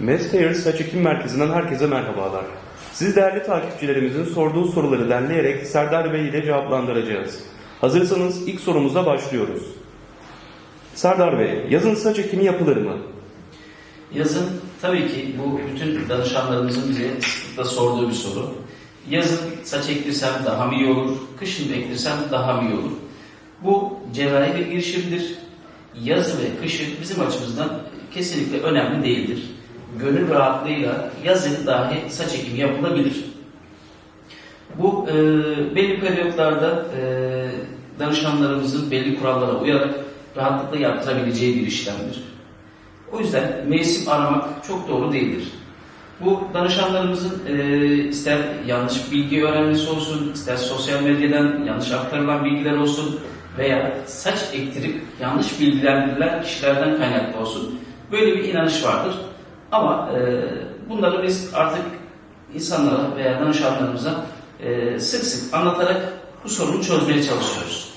Mestair Saç Ekim Merkezi'nden herkese merhabalar. Siz değerli takipçilerimizin sorduğu soruları derleyerek Serdar Bey ile cevaplandıracağız. Hazırsanız ilk sorumuza başlıyoruz. Serdar Bey, yazın saç ekimi yapılır mı? Yazın tabii ki bu bütün danışanlarımızın bize sıklıkla sorduğu bir soru. Yazın saç ektirsem daha mı iyi olur, kışın ektirsem daha mı iyi olur? Bu cerrahi bir girişimdir. Yazı ve kışı bizim açımızdan kesinlikle önemli değildir. Gönül rahatlığıyla yazın dahi saç ekimi yapılabilir. Bu e, belli periyotlarda e, danışanlarımızın belli kurallara uyarak rahatlıkla yaptırabileceği bir işlemdir. O yüzden mevsim aramak çok doğru değildir. Bu danışanlarımızın e, ister yanlış bilgi öğrenmesi olsun, ister sosyal medyadan yanlış aktarılan bilgiler olsun veya saç ektirip yanlış bilgilendirilen kişilerden kaynaklı olsun. Böyle bir inanış vardır. Ama e, bunları biz artık insanlara veya danışanlarımıza e, sık sık anlatarak bu sorunu çözmeye çalışıyoruz.